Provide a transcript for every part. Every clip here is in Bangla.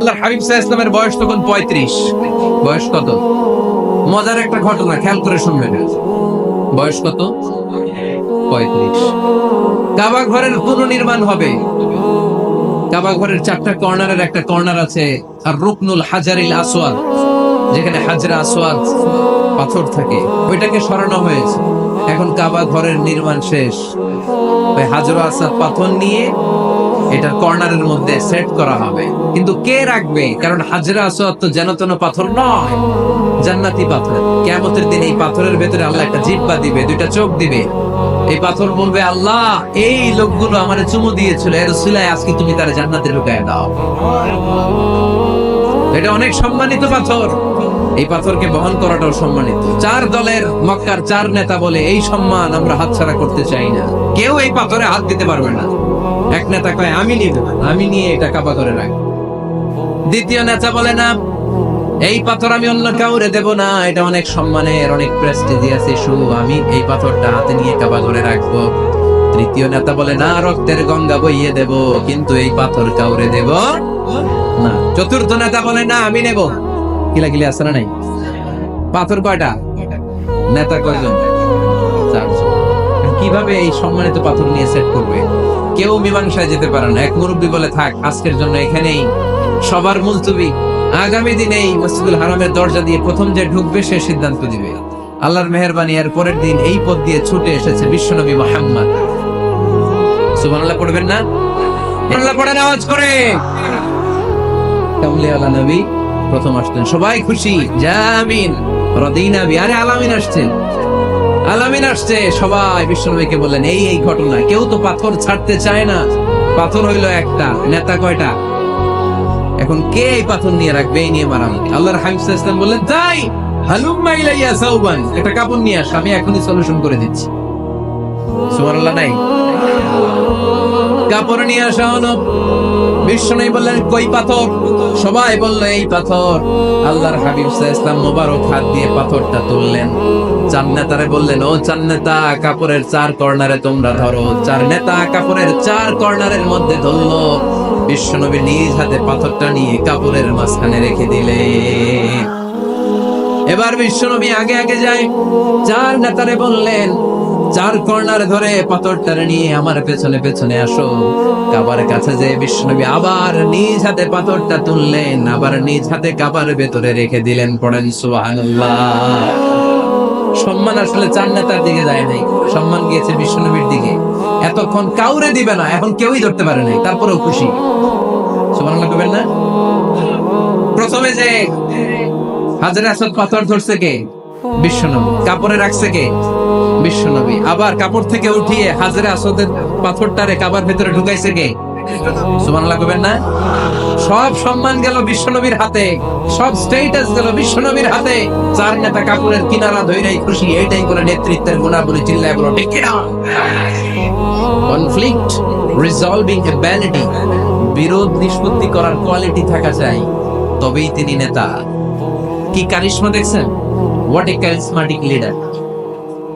আল্লাহর হাবিব সাহা ইসলামের বয়স তখন পঁয়ত্রিশ। বয়স কত? মজার একটা ঘটনা, খেয়াল করে শুনবেন। বয়স কত? পঁয়ত্রিশ। কাবা ঘরের পুনর্নির্মাণ হবে। কাবা ঘরের চারটা কর্নারের একটা কর্নার আছে, আর রুকনুল হাজারিল আসওয়াদ, যেখানে হাজরা আসওয়াদ পাথর থাকে। ওইটাকে সরানো হয়েছে। এখন কাবা ঘরের নির্মাণ শেষ। হাজরা আসাদ পাথর নিয়ে এটা কর্নারের মধ্যে সেট করা হবে। কিন্তু কে রাখবে? কারণ হাজরা আসাদ তো যেন তেন পাথর নয়। জান্নাতি পাথর। কেমতের দিন এই পাথরের ভেতরে আল্লাহ একটা জিব্বা দিবে, দুইটা চোখ দিবে। এই পাথর বলবে, আল্লাহ, এই লোকগুলো আমার চুমু দিয়েছিল। এর সিলাই আজকে তুমি তারা জান্নাতে ঢুকায় দাও। এটা অনেক সম্মানিত পাথর। এই পাথরকে বহন করাটাও সম্মানিত। চার দলের মক্কার চার নেতা বলে এই সম্মান আমরা হাতছাড়া করতে চাই না। কেউ এই পাথরে হাত দিতে পারবে না। এক নেতা কয়, আমি নিব। আমি নিয়ে এটা কাবা করে রাখ দ্বিতীয় নেতা বলে, না, এই পাথর আমি অন্য কাউরে দেব না। এটা অনেক সম্মানের, অনেক প্রেস্টিজিয়াস ইস্যু আমি এই পাথরটা হাতে নিয়ে কাবা করে রাখব। তৃতীয় নেতা বলে, না, রক্তের গঙ্গা বইয়ে দেব, কিন্তু এই পাথর কাউরে দেব না, চতুর্থ নেতা বলে না, আমি নেব। কিলা কিলা আছে না নাই? পাথর কয়টা? নেতা কয়জন? কীভাবে এই সম্মানিত পাথর নিয়ে সেট করবে? কেউ মীমাংসায় যেতে পারে না। এক মুরব্বী বলে, থাক, আজকের জন্য এখানেই। সবার মুলতবি। আগামী দিনে এই মসজিদুল হারামের দরজা দিয়ে প্রথম যে ঢুকবে, সে সিদ্ধান্ত দিবে আল্লাহর মেহরবানি, এর পরের দিন এই পথ দিয়ে ছুটে এসেছে বিশ্বনবী মোহাম্মদ। সুবহানাল্লাহ, পড়বেন না? সুবহানাল্লাহ, পড়েন, আওয়াজ করে। কামলিওয়ালা নবী, প্রথম আসতেন। সবাই খুশি? জামিন রদিনা বি আরে আলামিন আসছেন আলামিন আসছে। সবাই বিশ্বনবীকে বললেন, এই এই ঘটনা। কেউ তো পাথর ছাড়তে চায় না। পাথর হইল একটা। নেতা কয়টা? এখন কে এই পাথর নিয়ে রাখবে? এই নিয়ে মারামারি। আল্লাহর আলাইহি ওয়াসাল্লাম বললেন তাই হালুম্মা ইলাইয়া সাউবান। একটা কাপড় নিয়ে আস, আমি এখনই সলিউশন করে দিচ্ছি। সুবহানাল্লাহ, নাই? কাপড় নিয়ে আসা হলো। বিষ্ণু বললেন, কই পাথর? সবাই বলল, এই পাথর। আল্লাহর হাবিব ইসলাম মোবারক হাত দিয়ে পাথরটা তুললেন। চার নেতারে বললেন, ও চার নেতা, কাপড়ের চার কর্নারে তোমরা ধরো। চার নেতা কাপড়ের চার কর্নারের মধ্যে ধরলো। বিশ্বনবী নিজ হাতে পাথরটা নিয়ে কাপড়ের মাঝখানে রেখে দিলেন এবার বিশ্বনবী আগে আগে যায়। চার নেতারে বললেন চার কর্নার ধরে পাথরটারে নিয়ে আমার পেছনে পেছনে আসো। কাবার কাছে যে বিশ্বনবী আবার নিজ হাতে পাথরটা তুললেন, আবার নিজ হাতে কাবার ভেতরে রেখে দিলেন পড়েন সুবহানাল্লাহ। সম্মান আসলে চার নেতার দিকে যায় নাই, সম্মান গিয়েছে বিশ্বনবীর দিকে। এতক্ষণ কাউরে দিবে না, এখন কেউই ধরতে পারে নাই, তারপরেও খুশি। সুবহানাল্লাহ কবেন না? প্রথমে যে হাজার আসাদ পাথর ধরছে কে? বিশ্বনবী কাপড়ে রাখছে কে? বিশ্বনবী, আবার কাপড় থেকে উঠিয়ে হাজারে আসাদের পাথরটারে কাবার ভেতরে ঢুকাইছে না? সব সম্মান গেল বিশ্বনবীর হাতে, সব স্টেটাস গেল বিশ্বনবীর হাতে। চার নেতা কাপড়ের কিনারা ধইরাই খুশি, এইটাই করে নেতৃত্বের গুণাবলী চিল্লায় বলো, ঠিক কিনা? কনফ্লিক্ট রিজলভিং এবিলিটি বিরোধ নিষ্পত্তি করার কোয়ালিটি থাকা চাই, তবেই তিনি নেতা। কি কারিশমা দেখছেন? হোয়াট এ ক্যারিসমাটিক লিডার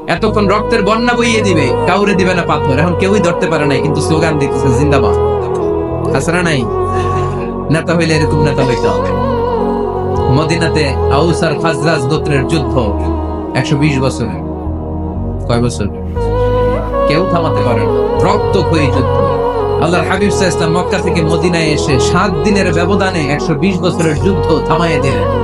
এতক্ষণ রক্তের বন্যা বইয়ে দিবে, কাউরে দিবে না পাথর। এখন কেউই ধরতে পারে নাই, কিন্তু স্লোগান দিতেছে, জিন্দাবাদ। হাসরা নাই? নেতা হইলে এরকম নেতা হইতে হবে। মদিনাতে আউস আর খাজরাজ গোত্রের যুদ্ধ একশো বিশ বছরের। কয় বছর? কেউ থামাতে পারে রক্ত ক্ষয়ী যুদ্ধ। আল্লাহর হাবিব সাহা মক্কা থেকে মদিনায় এসে সাত দিনের ব্যবধানে একশো বিশ বছরের যুদ্ধ থামাইয়ে দিলেন।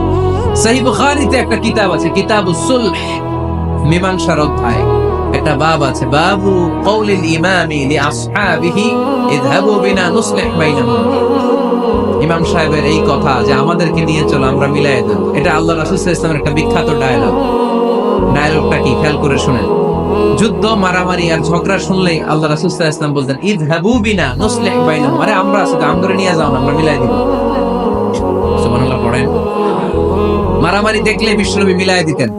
একটা কিতাব আছে মীমাংসার অধ্যায়। একটা বাব আছে, বাবু ইমামি লি আসহাবিহি ইমাম সাহেবের এই কথা যে আমাদেরকে নিয়ে চলো, আমরা মিলাই দেব। এটা আল্লাহ রাসূল সাল্লাল্লাহু একটা বিখ্যাত ডায়লগ ডায়লগটা কি? খেয়াল করে শুনেন। যুদ্ধ, মারামারি আর ঝগড়া শুনলেই আল্লাহ রাসূল সাল্লাল্লাহু আলাইহি বলতেন, ইযহাবু বিনা নুসলিহ বাইনাহুম। আরে আমরা আছি আমরা নিয়ে যাও আমরা মিলাই দিব। মারামারি দেখলে বিশ্বনবী মিলাই দিতেন।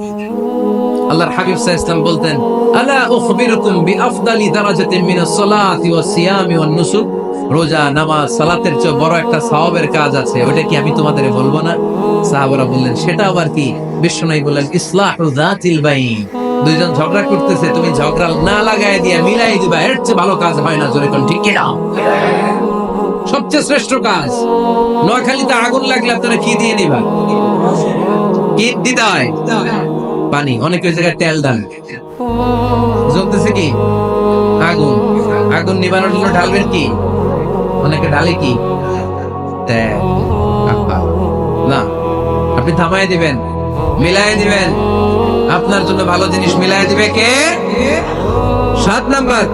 আল্লাহর হাবিব আলাইহি বলতেন, আলা উখবিরুকুম মিনাস সালাতি ওয়াস সিয়ামি ওয়ান নুসুক? রোজা, নামাজ, সালাতের চেয়ে বড় একটা কাজ আছে। ওটা কি আমি তোমাদের বলব না? বললেন, সেটা আবার কি? বিশ্বনবী বললেন যাতিল বাইন। দুইজন ঝগড়া করতেছে, তুমি ঝগড়া না লাগায় দিয়ে মিলাই দিবা, এর চেয়ে ভালো কাজ হয় না। জোরে কোন, ঠিক কি না সবচেয়ে শ্রেষ্ঠ কাজ, নোয়াখালীতে আগুন লাগলে আপনারা কি দিয়ে নিবা? দিতে হয়? পানি। অনেক জায়গায় তেল জ্বলতেছে কি? আগুন। আগুন জন্য ঢালবেন কি? অনেকে ঢালে কি? না। আপনি থামাই দিবেন। মিলাই দিবেন। আপনার জন্য ভালো জিনিস মিলাই দিবে কে? সাত নাম্বার।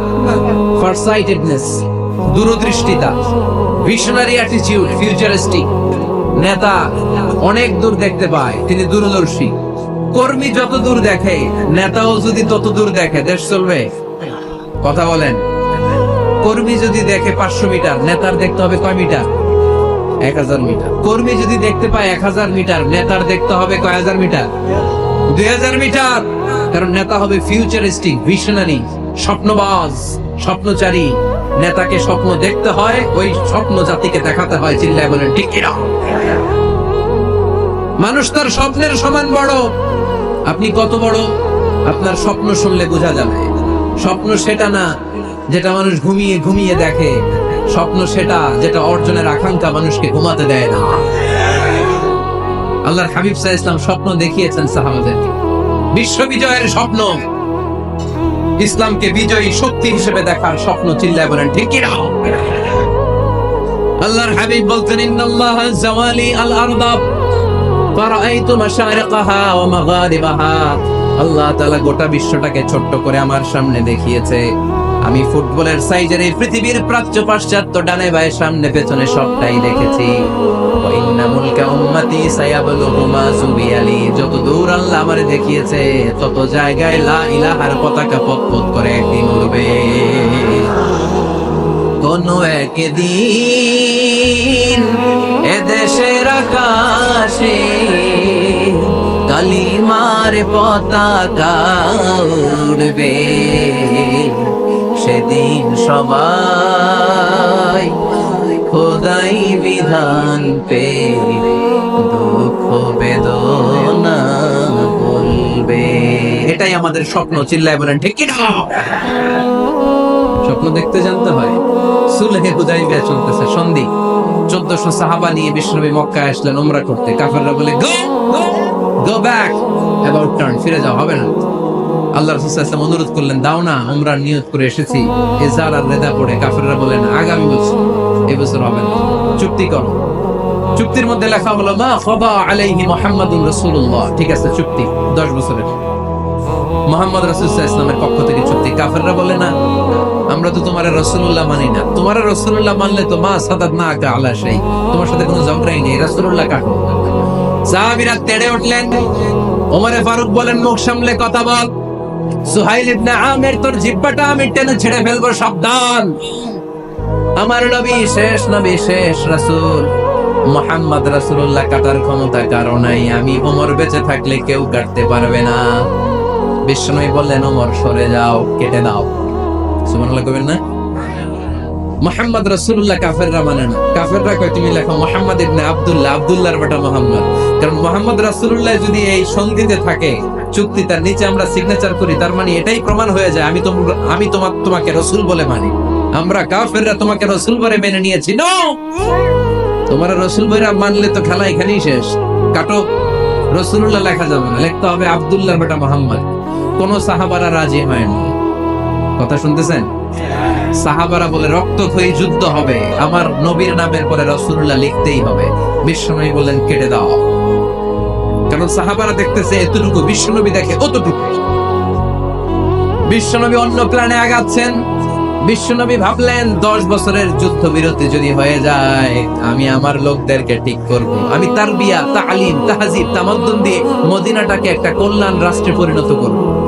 ফারসাইটেডনেস। দূরদৃষ্টিতা। ভিশনারি অ্যাটিটিউড ফিউচারিস্টিক নেতা। অনেক দূর দেখতে পায়। তিনি দূরদর্শী। কর্মী যত দূর দেখে, নেতাও যদি তত দূর দেখে, দেশ চলবে। কথা বলেন। কর্মী যদি দেখে পাঁচশো মিটার, নেতার দেখতে হবে কয় মিটার? এক হাজার মিটার। কর্মী যদি দেখতে পায় এক হাজার মিটার, নেতার দেখতে হবে কয় হাজার মিটার? দুই হাজার মিটার! কারণ নেতা হবে ফিউচারিস্টিক ভিশনারি স্বপ্নবাজ, স্বপ্নচারী। নেতাকে স্বপ্ন দেখতে হয়, ওই স্বপ্ন জাতিকে দেখাতে হয়, চিল্লায় বলেন, ঠিক কিনা? মানুষ তার স্বপ্নের সমান বড়। আপনি কত বড়? আপনার স্বপ্ন শুনলে বোঝা যাবে। স্বপ্ন সেটা না, যেটা মানুষ ঘুমিয়ে ঘুমিয়ে দেখে। স্বপ্ন সেটা, যেটা অর্জনের আকাঙ্ক্ষা মানুষকে ঘুমাতে দেয় না। আল্লাহর হাবিব সাহ ইসলাম স্বপ্ন দেখিয়েছেন সাহাবাদেরকে বিশ্ব বিজয়ের স্বপ্ন। ইসলামকে বিজয়ী শক্তি হিসেবে দেখার স্বপ্ন চিল্লায় বলেন, ঠিক আল্লাহর হাবিব বলতেন, ইন্নাল্লাহ জাওয়ালি আল আরদা আল্লাহ গোটা বিশ্বটাকে ছোট্ট করে আমার সামনে দেখিয়েছে। আমি ফুটবলের সাইজের এই পৃথিবীর প্রাচ্য পাশ্চাত্য ডানে বায়ে সামনে পেছনে সবটাই দেখেছি। যত দূর আল্লাহ আমারে দেখিয়েছে, তত জায়গায় লা ইলাহার পতাকা পতপত করে একদিন উড়বে। কোনো একদিন এদেশের আকাশে কালিমার পতাকা উড়বে। সেদিন সবাই খোদাই বিধান পে দুঃখ বেদনা বলবে। এটাই আমাদের স্বপ্ন, চিল্লায় বলেন, ঠিক কি না স্বপ্ন দেখতে জানতে হয়। সুলহে হুদাইবিয়া চলতেছে। সন্ধি। চোদ্দশো সাহাবা নিয়ে বিষ্ণবী মক্কায় আসলেন উমরা করতে। কাফেররা বলে go go back about turn ফিরে যাও, হবে না। আল্লাহ রাসূল অনুরোধ করলেন, দাও না নিয়ত করে এসেছি। আর রেদা পড়ে। বলেন, আগামী বছর হবে না। চুক্তি করো। চুক্তির মধ্যে লেখা হলো, মা খবা আলাইহি মুহাম্মাদুর রাসূলুল্লাহ। ঠিক আছে, চুক্তি 10 বছরের। মোহাম্মদ রাসূলুল্লাহ ইসলামের পক্ষ থেকে চুক্তি। কাফেররা বলে, না আমরা তো তোমার রাসূলুল্লাহ মানি না। তোমার রাসূলুল্লাহ মানলে তো মা সাদাত না কা আলা সেই তোমার সাথে কোনো ঝগড়াই নেই, রাসূলুল্লাহ কাকো সাহাবীরা তেড়ে উঠলেন। ওমরে ফারুক বলেন, মুখ সামলে কথা বল। সুহাইল ইবনে আমির তোর জিহ্বাটা আমি টেনে ছেড়ে ফেলব, সাবধান। আমার নবী শেষ নবী শেষ রাসূল। মোহাম্মদ রাসূলুল্লাহ কাটার ক্ষমতা কারণাই আমি ওমর বেঁচে থাকলে কেউ কাটতে পারবে না। বিষ্ণুই বললেন, ওমর, সরে যাও, কেটে দাও না? মোহাম্মদ কাফেররা মানে না। কাফেররা কয়, তুমি লেখো মোহাম্মদ ইবনে বেটা মোহাম্মদ। কারণ মোহাম্মদ যদি এই সন্ধিতে থাকে, চুক্তি তার নিচে আমরা সিগনেচার করি, তার মানে এটাই প্রমাণ হয়ে যায়, আমি তোমরা আমি তোমার তোমাকে রসূল বলে মানি। আমরা কাফেররা তোমাকে রসূল বলে মেনে নিয়েছি। নো তোমার রসুল বইরা মানলে তো খেলা এখানেই শেষ। কাটো রসুল্লাহ লেখা যাবে না। লিখতে হবে বেটা মোহাম্মদ। কোন সাহাবারা রাজি হয়নি কথা শুনতেছেন? সাহাবারা বলে রক্তক্ষয়ী যুদ্ধ হবে। আমার নবীর নামের পরে রসুল্লাহ লিখতেই হবে। বিশ্বনবী বললেন, কেটে দাও। কারণ সাহাবারা দেখতেছে, এতটুকু বিশ্বনবী দেখে অতটুকু। বিশ্বনবী অন্য প্ল্যানে আগাচ্ছেন। বিশ্বনবী ভাবলেন, দশ বছরের যুদ্ধ বিরতি যদি হয়ে যায়, আমি আমার লোকদেরকে ঠিক করব। আমি তার বিয়া তালিম, তাহাজিব তামাদ্দুন দিয়ে মদিনাটাকে একটা কল্যাণ রাষ্ট্রে পরিণত করব।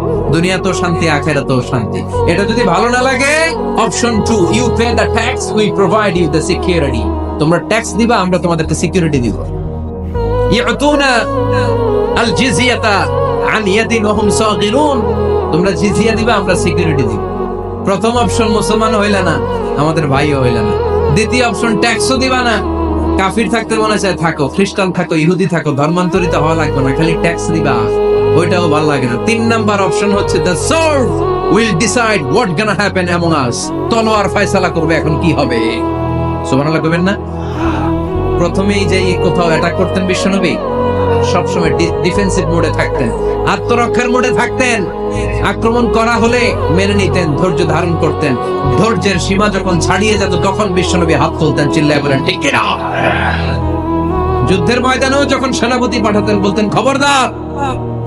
দুনিয়া তো শান্তি আখেরা তো শান্তি। এটা যদি ভালো না লাগে option two you pay the tax we provide you the security তোমরা ট্যাক্স দিবা, আমরা তোমাদেরকে সিকিউরিটি দিব। ইয়াতুনা আল জিজিয়াতা আন ইয়াদিন ওয়া হুম সাগিরুন। তোমরা জিজিয়া দিবা, আমরা সিকিউরিটি দিব। প্রথম অপশন মুসলমান হইলা না, আমাদের ভাইও হইলা না। দ্বিতীয় অপশন ট্যাক্সও দিবা না। কাফির থাকতে মনে চায়, থাকো। খ্রিস্টান থাকো, ইহুদি থাকো, ধর্মান্তরিত হওয়া লাগবে না, খালি ট্যাক্স দিবা। ওইটাও ভালো লাগে না। তিন নাম্বার অপশন হচ্ছে the sword will decide what gonna happen among us তলোয়ার ফয়সালা করবে, এখন কি হবে? সুবহানাল্লাহ কইবেন না? প্রথমেই যে কোথাও অ্যাটাক করতেন বিশ্বনবী, সবসময় ডিফেন্সিভ মোডে থাকতেন, আত্মরক্ষার মোডে থাকতেন। আক্রমণ করা হলে মেনে নিতেন, ধৈর্য ধারণ করতেন। ধৈর্যের সীমা যখন ছাড়িয়ে যেত, তখন বিশ্বনবী হাত তুলতেন, চিল্লায় বলেন ঠিক কিনা? যুদ্ধের ময়দানেও যখন সেনাপতি পাঠাতেন, বলতেন, খবরদার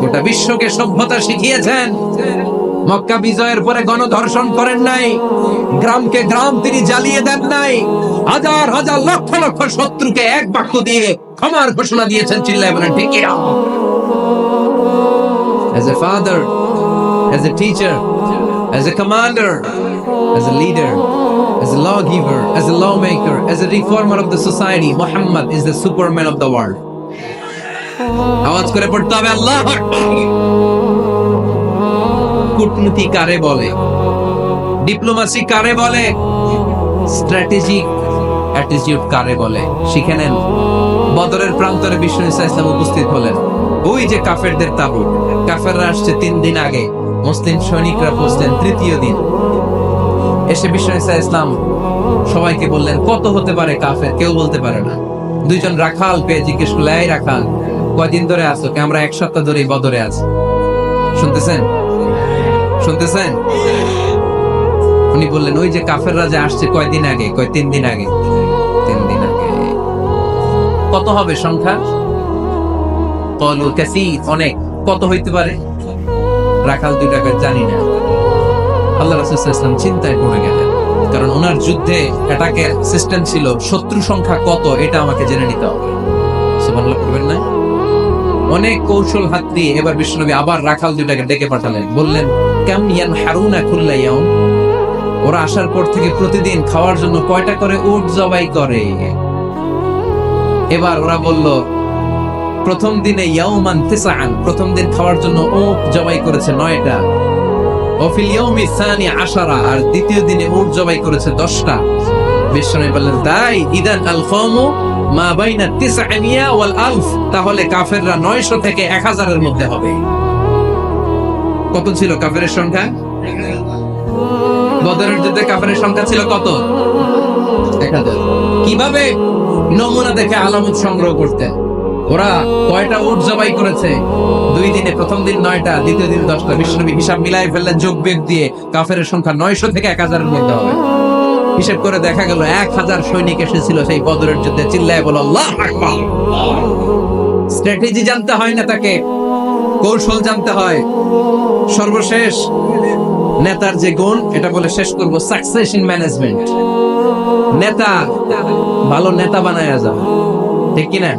গোটা বিশ্বকে সভ্যতা শিখিয়েছেন মক্কা বিজয়ের পরে গণধর্ষণ করেন নাই গ্রামকে গ্রাম তিনি জ্বালিয়ে দেন নাই হাজার হাজার লক্ষ লক্ষ শত্রুকে এক বাক্য দিয়ে ক্ষমার ঘোষণা দিয়েছেন চিল্লায় বলেন ঠিক As a father, as a teacher, as a commander, as a leader, as a lawgiver, as a lawmaker, as a reformer of the society, Muhammad is the superman of the world. আওয়াজ করে পড়তে হবে, আল্লাহ কূটনীতি কারে বলে? ডিপ্লোমাসি কারে বলে? স্ট্র্যাটেজিক অ্যাটিটিউড কারে বলে? শিখে নেন। বদরের প্রান্তরে বিষ্ণু ইসা ইসলাম উপস্থিত হলেন। ওই যে কাফেরদের তাবু কাফেররা আসছে তিন দিন আগে। মুসলিম সৈনিকরা পৌঁছলেন তৃতীয় দিন। এসে বিষ্ণু ইসা ইসলাম সবাইকে বললেন, কত হতে পারে কাফের? কেউ বলতে পারে না। দুইজন রাখাল পেয়ে জিজ্ঞেস করলে রাখাল কয়দিন ধরে আছো? কে, আমরা এক সপ্তাহ ধরেই বদরে আছি। শুনতেছেন? শুনতেছেন? উনি বললেন, ওই যে কাফেররা যে আসছে কয়দিন আগে, কয় তিন দিন আগে? তিন দিন আগে। কত হবে সংখ্যা? কলু কাসির, অনেক। কত হইতে পারে? রাখাল দুই টাকা জানি না। আল্লাহ রাসুলাম চিন্তায় পড়ে গেলেন, কারণ ওনার যুদ্ধে অ্যাটাকের সিস্টেম ছিল, শত্রু সংখ্যা কত, এটা আমাকে জেনে নিতে হবে। সুবহানাল্লাহ করবেন না? অনেক কৌশল হাত দিয়ে এবার বিষ্ণুনবী আবার রাখাল দুইটাকে ডেকে পাঠালেন। বললেন, কাম ইয়ান হারুনা খুল্লা ওরা আসার পর থেকে প্রতিদিন খাওয়ার জন্য কয়টা করে উট জবাই করে। এবার ওরা বলল, প্রথম দিনে ইয়াউমান তিসআন, প্রথম দিন খাওয়ার জন্য উট জবাই করেছে নয়টা। অফিল ইয়াউমি সানি আশারা, আর দ্বিতীয় দিনে উট জবাই করেছে দশটা। বিশ্বনবী বললেন, তাই, ইদান আল কওমু তাহলে কাফেররা 900 থেকে 1000 এর মধ্যে হবে। কত ছিল কাফেরের সংখ্যা? বদরের যুদ্ধে কাফেরের সংখ্যা ছিল কত? 1000 কীভাবে নমুনা দেখে আলামত সংগ্রহ করতেন ওরা কয়টা উট জবাই করেছে? দুই দিনে প্রথম দিন নয়টা, দ্বিতীয় দিন দশটা। বিশ্বনবী হিসাব মিলাই ফেললেন যোগ বেগ দিয়ে কাফের সংখ্যা নয়শো থেকে এক হাজারের মধ্যে হবে। হিসেব করে দেখা গেল এক হাজার সৈনিক এসেছিল সেই বদরের যুদ্ধে। চিল্লায় বলো আল্লাহ স্ট্র্যাটেজি জানতে হয় না তাকে, কৌশল জানতে হয়। সর্বশেষ নেতার যে গুণ, এটা বলে শেষ করব সাকসেশন ম্যানেজমেন্ট নেতা, ভালো নেতা বানায় যাবে ঠিক কিনা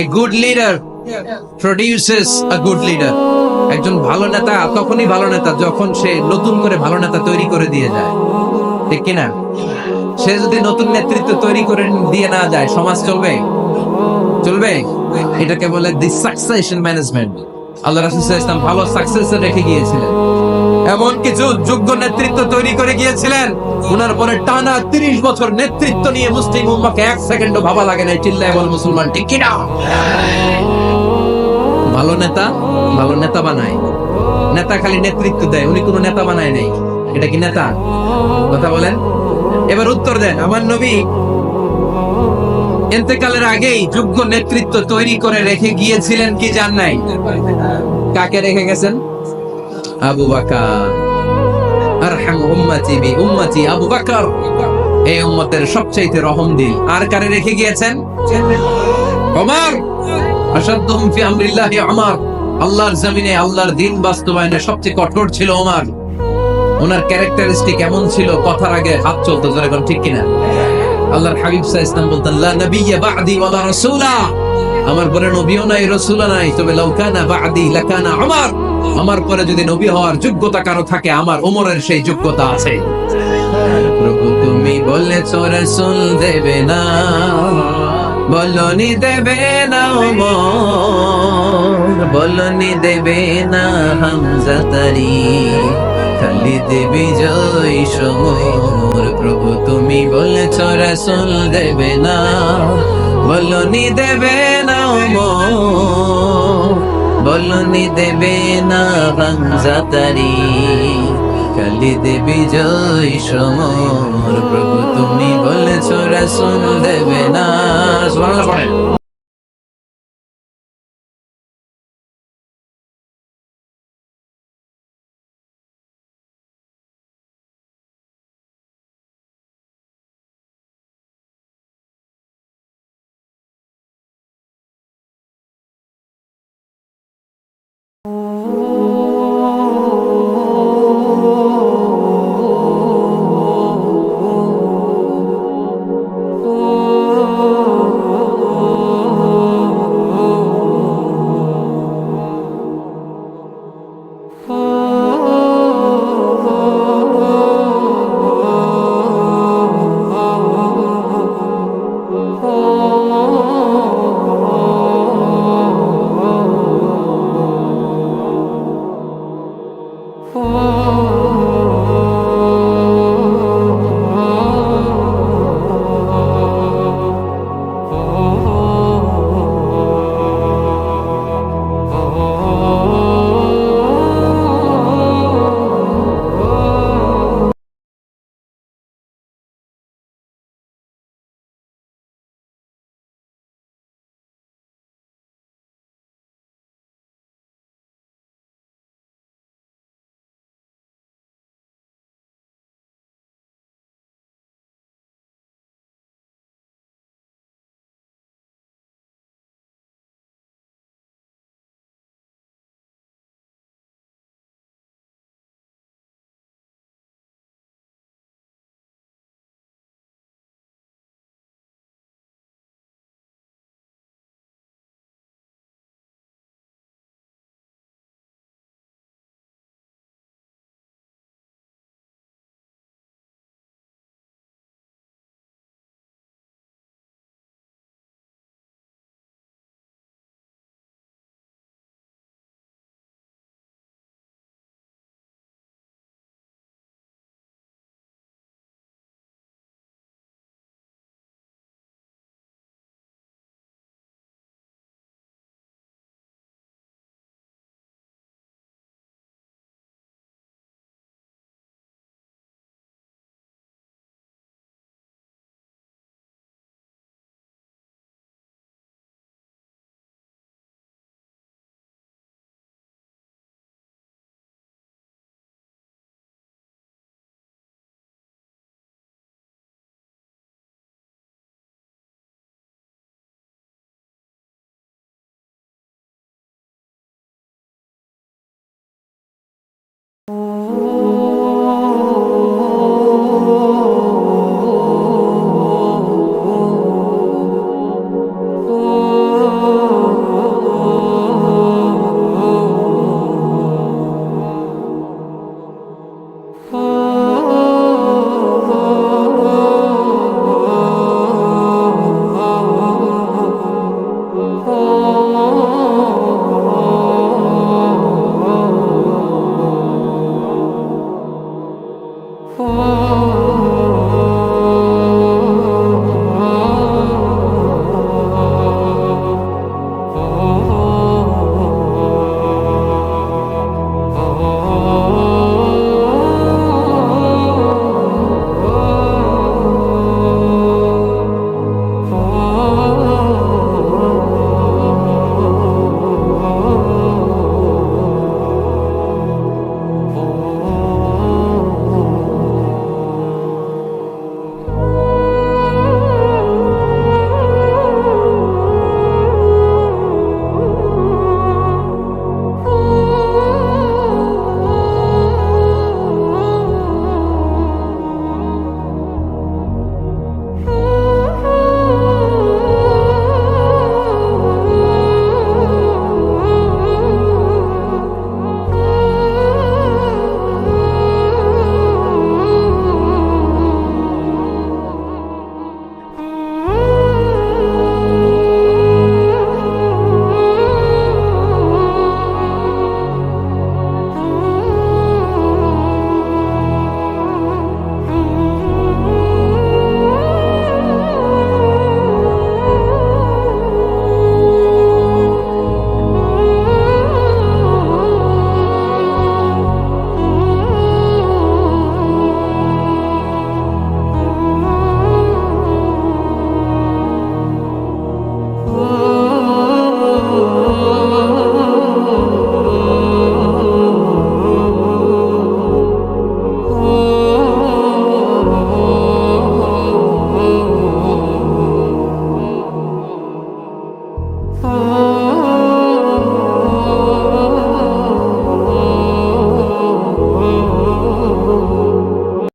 a good leader produces a good leader একজন ভালো নেতা, তখনই ভালো নেতা, যখন সে নতুন করে ভালো নেতা তৈরি করে দিয়ে যায়। ঠিক কিনা? সে যদি নতুন নেতৃত্ব তৈরি করে দিয়ে না যায়, সমাজ চলবে? চলবে? এটাকে বলে দি সাকসেশন ম্যানেজমেন্ট আল্লাহ রাসূল ওয়াসাল্লাম ভালো সাকসেস রেখে গিয়েছিলেন। এমন কিছু যোগ্য নেতৃত্ব তৈরি করে গিয়েছিলেন ওনার পরে টানা 30 বছর নেতৃত্ব নিয়ে মুসলিম উম্মাকে এক সেকেন্ডও ভাবা লাগে না চিল্লায় বল মুসলমান, ঠিক কি না ভালো নেতা ভালো নেতা বানায়। নেতা খালি নেতৃত্ব দেয়, উনি কোনো নেতা বানায় নাই। এটা কি নেতা? কথা বলেন। এবার উত্তর দেন। আমার নবী এতেকালের আগেই যোগ্য নেতৃত্ব তৈরি করে রেখে গিয়েছিলেন কি জান নাই? কাকে রেখে গেছেন? আবু বাকার। আল্লাহর জমিনে আল্লাহর দিন বাস্তবায়নে সবচেয়ে কঠোর ছিল ওমর। ওনার ক্যারেক্টারিস্টিক এমন ছিল? কথার আগে হাত চলতো, জোরে কোন ঠিক কিনা? আল্লাহর হাবিব আলাইহি ওয়াসাল্লাম বলতেন, লা নাবিয়্যা বা'দি ওয়ালা রাসূলা। আমার পরে নবীও নাই, রাসূলও নাই। তবে লাউ কানা বা'দি লাকানা আমার আমার পরে যদি নবী হওয়ার যোগ্যতা কারও থাকে, আমার ওমরের সেই যোগ্যতা আছে। প্রভু, তুমি বলেছ রাসূল দেবে না, বলনি দেবে না ওমর বলনি দেবে না হামজা তারি। খালি দেবী জয় সমর প্রভু, তুমি বলেছ রাসূল দেবে না, বলনি দেবে না বলনি দেবে না হামজা তারি কালি দেবী জয় সমর প্রভু, তুমি বলেছ রাসূল দেবে না। Senhor.